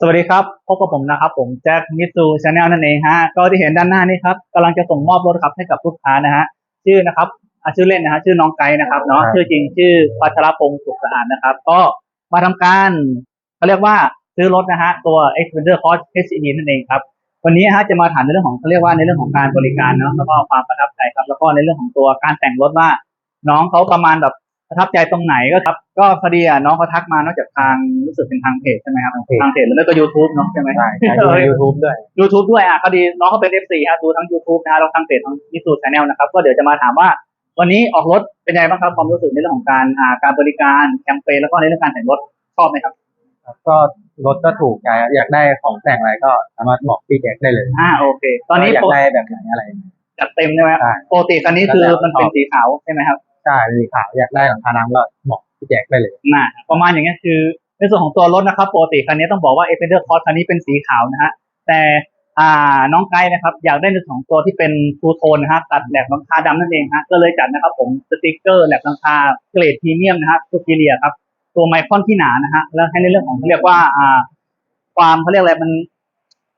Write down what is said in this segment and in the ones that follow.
สวัสดีครับพบกับผมนะครับ ผมแจ็คมิสูชาแนลนั่นเองฮะก็ที่เห็นด้านหน้านี่ครับกำลังจะส่งมอบรถครับให้กับลูกค้านะฮะชื่อนะครับอะชื่อเล่นนะฮะชื่อน้องไกด์นะครับเนาะครับชื่อจริงชื่อปัชรพงศ์สุขสะอาดนะครับ ก็มาทำการเขาเรียกว่าซื้อรถนะฮะตัว Xpander Cross HEV นั่นเองครับวันนี้ฮะจะมาถามในเรื่องของเขาเรียกว่าในเรื่องของการบริการเนาะแล้วก็ความประทับใจครับ แล้วก็ในเรื่องของตัวการแต่งรถว่า น้องเขาประมาณแบบ ประทับใจตรงไหนก็ครับ ก็พอดีอะน้องเขาทักมานอกจากทางรู้สึกเป็นทางเพจใช่ไหมครับทางเพจ ทางเพจหรือไม่ก็ยูทูบเนาะใช่ไหมใช่ใช่ดูใน YouTube ด้วยยูทูบด้วยอะก็ดีน้องเขาเป็น F4 ฮะดูทั้ง YouTube นะฮะแล้วทางเพจทางนิสูชแนลนะครับก็เดี๋ยวจะมาถามว่า วันนี้ออกรถเป็นไงบ้างครับความรู้สึกในเรื่องของการอ่าการบริการแคมเปญแล้วก็ในเรื่องการแต่งรถชอบไหมครับก็รถก็ถูกใจอยากได้ของแต่งอะไรก็สามารถบอกพี่แจ็คได้เลยอ่าโอเค ตอนนี้อยากได้แบบไหนอะไร จัดเต็มใช่ไหมครับใช่ ปกติตอนนี้คือมันเป็นสีขาวใช่ไหมครับ ใช่สีขาวอยากได้หลังคาน้ำก็บอกพี่แจ็คได้เลยน่าประมาณอย่างเงี้ยคือ ในส่วนของตัวรถนะครับปกติคันนี้ต้องบอกว่า e x p e n d e r Cross คันนี้เป็นสีขาวนะฮะแต่อ่าน้องไกด์นะครับ อยากได้ในส่วนของตัวที่เป็นทูโทนนะฮะตัดแหลกหลังคาดำนั่นเองฮะก็เลยจัดนะครับผมสติกเกอร์แหลกหลังคาเกรดพรีเมียมนะฮะซูเปเรียครับตัวไมคอนที่หนานะฮะแล้วให้ในเรื่องของเขาเรียกว่าอ่า ความเขาเรียกอะไรมัน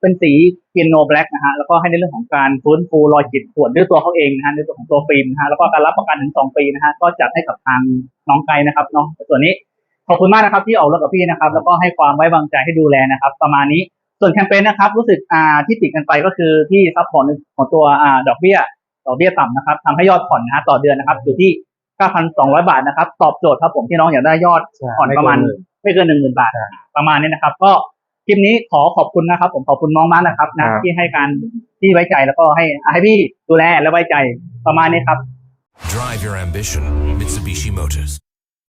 เป็นสีเปียโนแบล็กนะฮะแล้วก็ให้ในเรื่องของการฟื้นฟูรอยขีดข่วนด้วยตัวเขาเองนะฮะในตัวของตัวฟิล์มนะฮะแล้วก็การรับประกันถึงสองปีนะฮะก็จัดให้กับทางน้องไกด์นะครับเนาะส่วนนี้ขอบคุณมากนะครับที่ออกรถกับพี่นะครับ แล้วก็ให้ความไว้วางใจให้ดูแลนะครับ ประมาณนี้ส่วนแคมเปญนะครับรู้สึกอ่าที่ติดกันไปก็คือที่ซับพอร์ตของตัวอ่าดอกเบี้ยดอกเบี้ยต่ำนะครับทำให้ยอดผ่อนนะฮะต่อเดือนนะครับอยู่ที่ 9,200 บาทนะครับตอบโจทย์ครับผมที่น้องอยากได้ยอดใช่ผ่อนประมาณไม่เกินหมื่นไม่เกินหนึ่งหมื่นบาทใช่ประมาณนี้นะครับ ก็ คลิปนี้ขอขอบคุณนะครับ ผมขอบคุณน้องมากนะครับนะครับที่ให้การที่ไว้ใจแล้วก็ให้ให้พี่ดูแลและไว้ใจประมาณนี้ครับ Drive your ambition, Mitsubishi Motors.